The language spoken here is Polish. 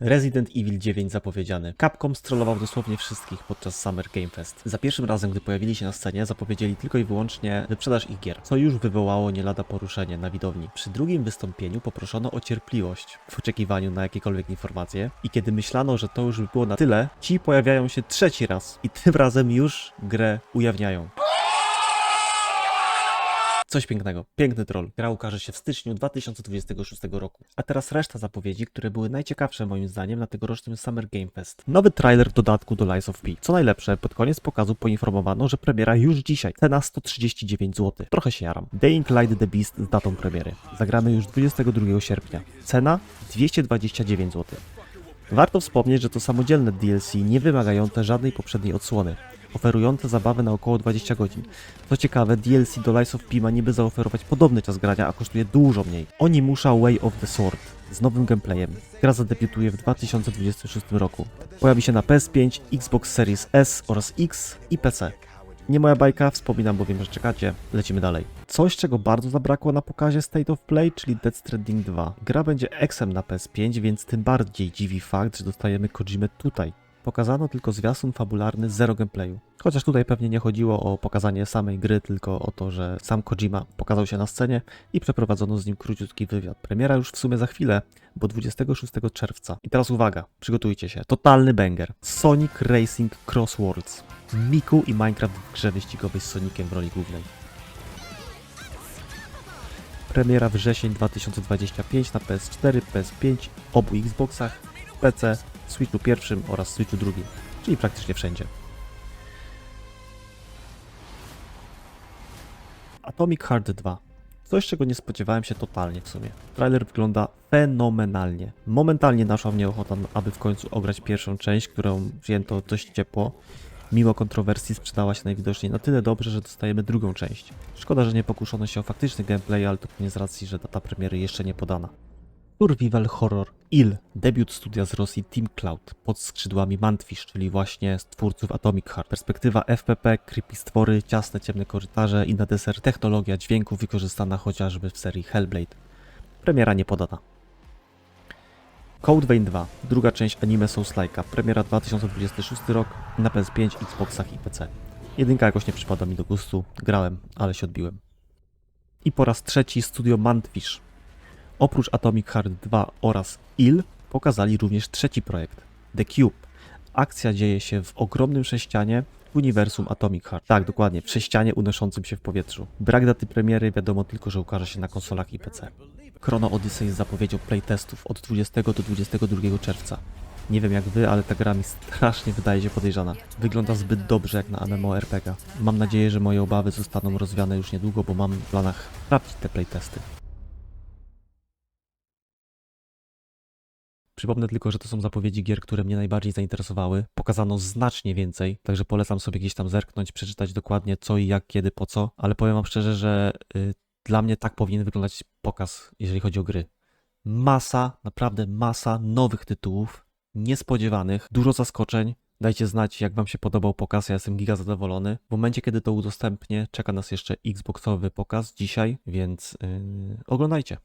Resident Evil 9 zapowiedziany. Capcom strollował dosłownie wszystkich podczas Summer Game Fest. Za pierwszym razem, gdy pojawili się na scenie, zapowiedzieli tylko i wyłącznie wyprzedaż ich gier, co już wywołało nie lada poruszenie na widowni. Przy drugim wystąpieniu poproszono o cierpliwość w oczekiwaniu na jakiekolwiek informacje i kiedy myślano, że to już by było na tyle, ci pojawiają się trzeci raz i tym razem już grę ujawniają. Coś pięknego. Piękny troll. Gra ukaże się w styczniu 2026 roku. A teraz reszta zapowiedzi, które były najciekawsze moim zdaniem na tegorocznym Summer Game Fest. Nowy trailer dodatku do Lies of P. Co najlepsze, pod koniec pokazu poinformowano, że premiera już dzisiaj. Cena 139 zł. Trochę się jaram. Dying Light the Beast z datą premiery. Zagramy już 22 sierpnia. Cena 229 zł. Warto wspomnieć, że to samodzielne DLC, nie wymagające żadnej poprzedniej odsłony, oferujące zabawę na około 20 godzin. Co ciekawe, DLC do Lies of P ma niby zaoferować podobny czas grania, a kosztuje dużo mniej. Onimusha Way of the Sword z nowym gameplayem. Gra zadebiutuje w 2026 roku. Pojawi się na PS5, Xbox Series S oraz X i PC. Nie moja bajka, wspominam, bo wiem, że czekacie. Lecimy dalej. Coś, czego bardzo zabrakło na pokazie State of Play, czyli Dead Stranding 2. Gra będzie eksem na PS5, więc tym bardziej dziwi fakt, że dostajemy Kojimę tutaj. Pokazano tylko zwiastun fabularny zero gameplayu. Chociaż tutaj pewnie nie chodziło o pokazanie samej gry, tylko o to, że sam Kojima pokazał się na scenie i przeprowadzono z nim króciutki wywiad. Premiera już w sumie za chwilę, bo 26 czerwca. I teraz uwaga, przygotujcie się. Totalny banger. Sonic Racing Crossworlds. Miku i Minecraft w grze wyścigowej z Soniciem w roli głównej. Premiera wrzesień 2025 na PS4, PS5, obu Xboxach, PC, Switchu pierwszym oraz Switchu drugim, czyli praktycznie wszędzie. Atomic Heart 2. Coś, czego nie spodziewałem się totalnie w sumie. Trailer wygląda fenomenalnie. Momentalnie naszła mnie ochota, aby w końcu ograć pierwszą część, którą wzięto dość ciepło. Mimo kontrowersji sprzedała się najwidoczniej na tyle dobrze, że dostajemy drugą część. Szkoda, że nie pokuszono się o faktyczny gameplay, ale to pewnie z racji, że data premiery jeszcze nie podana. Survival Horror Il, debiut studia z Rosji Team Cloud, pod skrzydłami Mantfish, czyli właśnie twórców Atomic Heart. Perspektywa FPP, creepy stwory, ciasne, ciemne korytarze i na deser technologia dźwięku wykorzystana chociażby w serii Hellblade. Premiera nie podana. Code Vein 2, druga część anime Souls-like'a, premiera 2026 rok na PS5, Xboxach i PC. Jedynka jakoś nie przypada mi do gustu, grałem, ale się odbiłem. I po raz trzeci studio Mantfish, Oprócz Atomic Heart 2 oraz IL pokazali również trzeci projekt The Cube. Akcja dzieje się w ogromnym sześcianie w uniwersum Atomic Heart. Tak, dokładnie, w sześcianie unoszącym się w powietrzu. Brak daty premiery, wiadomo tylko, że ukaże się na konsolach i PC. Chrono Odyssey zapowiedział playtestów od 20 do 22 czerwca. Nie wiem jak wy, ale ta gra mi strasznie wydaje się podejrzana. Wygląda zbyt dobrze jak na MMORPG. Mam nadzieję, że moje obawy zostaną rozwiane już niedługo, bo mam w planach sprawdzić te playtesty. Przypomnę tylko, że to są zapowiedzi gier, które mnie najbardziej zainteresowały. Pokazano znacznie więcej, także polecam sobie gdzieś tam zerknąć, przeczytać dokładnie co i jak, kiedy, po co, ale powiem wam szczerze, że y, dla mnie tak powinien wyglądać pokaz, jeżeli chodzi o gry. Masa, naprawdę masa nowych tytułów, niespodziewanych, dużo zaskoczeń. Dajcie znać, jak wam się podobał pokaz, ja jestem giga zadowolony. W momencie, kiedy to udostępnię, czeka nas jeszcze Xboxowy pokaz dzisiaj, więc yy, oglądajcie.